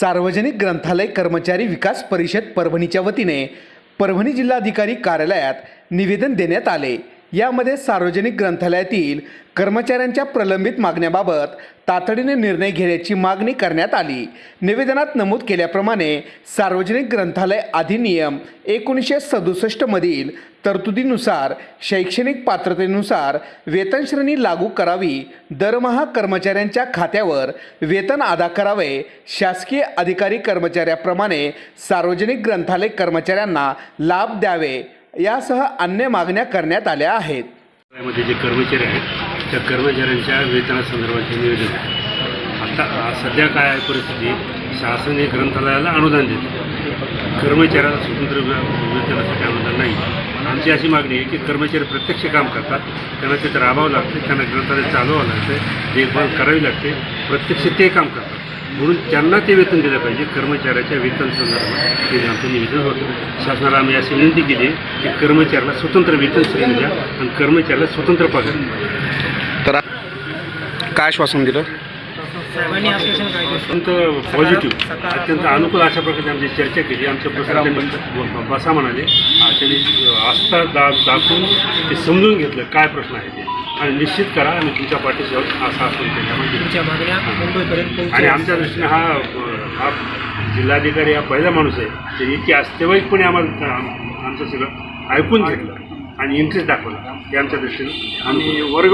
सार्वजनिक ग्रंथालय कर्मचारी विकास परिषद परभणीच्या वतीने परभणी जिल्हाधिकारी कार्यालयात निवेदन देण्यात आले. यामध्ये सार्वजनिक ग्रंथालयातील कर्मचाऱ्यांच्या प्रलंबित मागण्याबाबत तातडीने निर्णय घेण्याची मागणी करण्यात आली. निवेदनात नमूद केल्याप्रमाणे सार्वजनिक ग्रंथालय अधिनियम एकोणीसशे सदुसष्टमधील तरतुदीनुसार शैक्षणिक पात्रतेनुसार वेतनश्रेणी लागू करावी दरमहा कर्मचाऱ्यांच्या खात्यावर वेतन अदा करावे शासकीय अधिकारी कर्मचाऱ्याप्रमाणे सार्वजनिक ग्रंथालय कर्मचाऱ्यांना लाभ द्यावे. यासह अन्य मागण्या करण्यात आल्या आहेत. मध्ये जे कर्मचारी आहेत त्या कर्मचाऱ्यांच्या वेतनासंदर्भाचे निवेदन आहे आता सध्या काय आहे परिस्थिती शासन हे ग्रंथालयाला अनुदान देते. कर्मचाऱ्याला स्वतंत्र वेतनासाठी अनुदान नाही. आमची अशी मागणी आहे की कर्मचारी प्रत्यक्ष काम करतात त्यांना तिथं राबावं लागते त्यांना ग्रंथालय चालवावं लागतं देखभाल करावी लागते प्रत्यक्ष ते काम करतात. म्हणून त्यांना ते वेतन दिलं पाहिजे कर्मचाऱ्याच्या वेतन संदर्भात. हे आमचं निवेदन होतं शासनाला आम्ही अशी विनंती केली की कर्मचाऱ्याला स्वतंत्र वेतन श्रेणी द्या आणि कर्मचाऱ्याला स्वतंत्र पगार द्या. तर काय आश्वासन दिलं? साहेबांनी काय? अत्यंत पॉझिटिव्ह अत्यंत अनुकूल अशा प्रकारे आमची चर्चा केली. आमच्या प्रसारात बसा म्हणाले. त्यांनी आस्था दा दाखवून ते समजून घेतलं काय प्रश्न आहे ते. आणि निश्चित करा आम्ही तुमच्या पाठीशी आहोत असं तुमच्या मागण्या मुंबईपर्यंत आणि आमच्या दृष्टीने हा हा जिल्हाधिकारी हा पहिला माणूस आहे. ते इतकी अस्तेवाईकपणे आम्हाला आम- आमचं सगळं ऐकून घेतलं आणि इंटरेस्ट दाखवला. हे आमच्या दृष्टीने आणि वर्गवारी